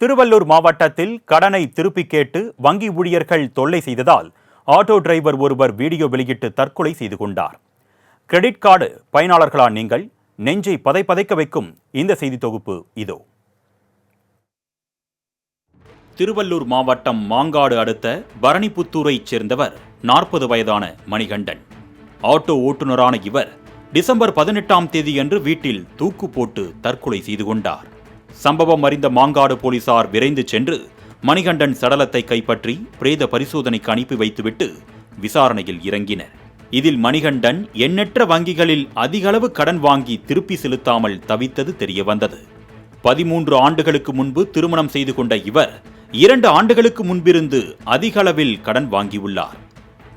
திருவள்ளூர் மாவட்டத்தில் கடனை திருப்பிக் கேட்டு வங்கி ஊழியர்கள் தொல்லை செய்ததால் ஆட்டோ டிரைவர் ஒருவர் வீடியோ வெளியிட்டு தற்கொலை செய்து கொண்டார். கிரெடிட் கார்டு பயனாளர்களா நீங்கள்? நெஞ்சை பதைப்பதைக்க வைக்கும் இந்த செய்தி தொகுப்பு இதோ. திருவள்ளூர் மாவட்டம் மாங்காடு அடுத்த பரணிபுத்தூரைச் சேர்ந்தவர் நாற்பது வயதான மணிகண்டன். ஆட்டோ ஓட்டுநரான இவர் டிசம்பர் பதினெட்டாம் தேதியன்று வீட்டில் தூக்கு போட்டு தற்கொலை செய்து கொண்டார். சம்பவம் அறிந்த மாங்காடு போலீசார் விரைந்து சென்று மணிகண்டன் சடலத்தை கைப்பற்றி பிரேத பரிசோதனைக்கு அனுப்பி வைத்துவிட்டு விசாரணையில் இறங்கினர். இதில் மணிகண்டன் எண்ணற்ற வங்கிகளில் அதிகளவு கடன் வாங்கி திருப்பி செலுத்தாமல் தவித்தது தெரியவந்தது. பதிமூன்று ஆண்டுகளுக்கு முன்பு திருமணம் செய்து கொண்ட இவர் இரண்டு ஆண்டுகளுக்கு முன்பிருந்து அதிகளவில் கடன் வாங்கியுள்ளார்.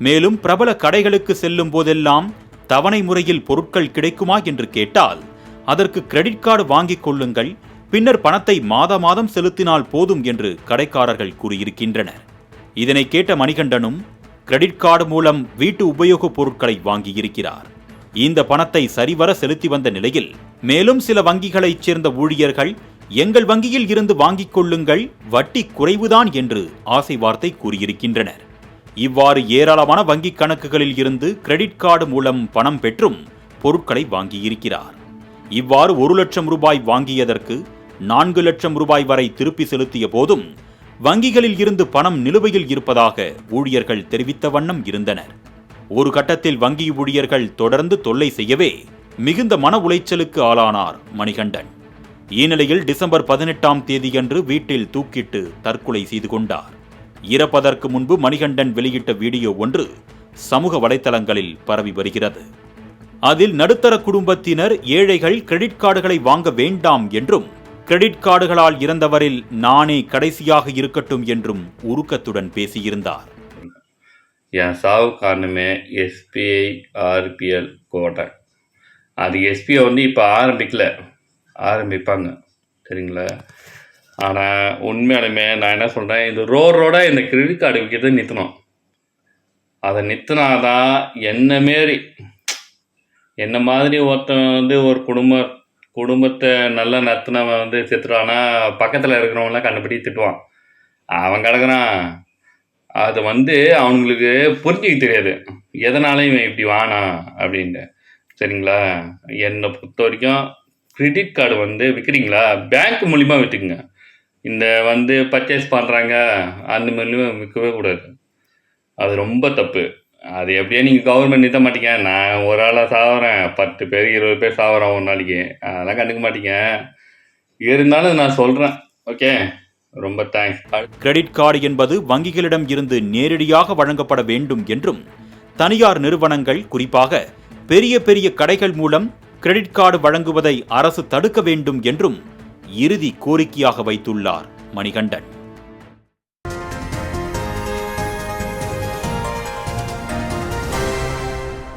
மேலும் பிரபல கடைகளுக்கு செல்லும் போதெல்லாம் தவணை முறையில் பொருட்கள் கிடைக்குமா என்று கேட்டால் அதற்கு கிரெடிட் கார்டு வாங்கிக் கொள்ளுங்கள் பின்னர் பணத்தை மாத மாதம் செலுத்தினால் போதும் என்று கடைக்காரர்கள் கூறியிருக்கின்றனர். இதனை கேட்ட மணிகண்டனும் கிரெடிட் கார்டு மூலம் வீட்டு உபயோகப் பொருட்களை வாங்கியிருக்கிறார். இந்த பணத்தை சரிவர செலுத்தி வந்த நிலையில் மேலும் சில வங்கிகளைச் சேர்ந்த ஊழியர்கள் எங்கள் வங்கியில் இருந்து வாங்கிக் கொள்ளுங்கள் வட்டி குறைவுதான் என்று ஆசை வார்த்தை கூறியிருக்கின்றனர். இவ்வாறு ஏராளமான வங்கிக் கணக்குகளில் இருந்து கிரெடிட் கார்டு மூலம் பணம் பெற்றும் பொருட்களை வாங்கியிருக்கிறார். இவ்வாறு ஒரு லட்சம் ரூபாய் வாங்கியதற்கு நான்கு லட்சம் ரூபாய் வரை திருப்பி செலுத்திய போதும் வங்கிகளில் இருந்து பணம் நிலுவையில் இருப்பதாக ஊழியர்கள் தெரிவித்த வண்ணம் இருந்தனர். ஒரு கட்டத்தில் வங்கி ஊழியர்கள் தொடர்ந்து தொல்லை செய்யவே மிகுந்த மன உளைச்சலுக்கு ஆளானார் மணிகண்டன். இந்நிலையில் டிசம்பர் பதினெட்டாம் தேதியன்று வீட்டில் தூக்கிட்டு தற்கொலை செய்து கொண்டார். இறப்பதற்கு முன்பு மணிகண்டன் வெளியிட்ட வீடியோ ஒன்று சமூக வலைத்தளங்களில் பரவி வருகிறது. அதில் நடுத்தர குடும்பத்தினர் ஏழைகள் கிரெடிட் கார்டுகளை வாங்க வேண்டாம் என்றும் கிரெடிட் கார்டுகளால் இறந்தவரில் நானே கடைசியாக இருக்கட்டும் என்றும் உருக்கத்துடன் பேசியிருந்தார். என் சாவு காரணமே எஸ்பிஐ ஆர்பிஎல் கோட்டை. அது எஸ்பிஐ வந்து இப்போ ஆரம்பிக்கல. ஆரம்பிப்பாங்க. சரிங்களா ஆனால் உண்மையாலுமே நான் என்ன சொல்கிறேன் இந்த ரோட் ரோடாக இந்த கிரெடிட் கார்டு விற்கிறத நிறுத்தணும். அதை நிறுத்தினாதான் என்ன மாரி என்ன மாதிரி ஒருத்தன் வந்து ஒரு குடும்ப குடும்பத்தை நல்லா நடத்தினவன் வந்து செத்துறான்னா பக்கத்தில் இருக்கிறவங்களாம் கண்டுபிடி திட்டுவான். அவன் கிடக்குறான். அது வந்து அவங்களுக்கு புரிஞ்சிக்க தெரியாது. எதனாலையும் இவன் இப்படி வானா அப்படின்ட்டு. சரிங்களா? என்னை பொறுத்த வரைக்கும் கிரெடிட் கார்டு வந்து விற்கிறீங்களா பேங்க் மூலிமா விற்றுக்குங்க இந்த வந்து பர்ச்சேஸ் பண்ணுறாங்க அந்த மாதிரியும் விற்கவே கூடாது. அது ரொம்ப தப்பு. அது எப்படியே நீங்கள் கவர்மெண்ட் நிறுத்த மாட்டீங்க. நான் ஒரு ஆளாக சாவறேன். பத்து பேர் இருபது பேர் சாவறேன் ஒரு நாளைக்கு. அதெல்லாம் கண்டுக்க மாட்டீங்க. இருந்தாலும் நான் சொல்கிறேன் ஓகே ரொம்ப தேங்க்ஸ் கிரெடிட் கார்டு என்பது வங்கிகளிடம் இருந்து நேரடியாக வழங்கப்பட வேண்டும் என்றும் தனியார் நிறுவனங்கள் குறிப்பாக பெரிய பெரிய கடைகள் மூலம் கிரெடிட் கார்டு வழங்குவதை அரசு தடுக்க வேண்டும் என்றும் இறுதி கோரிக்கையாக வைத்துள்ளார் மணிகண்டன்.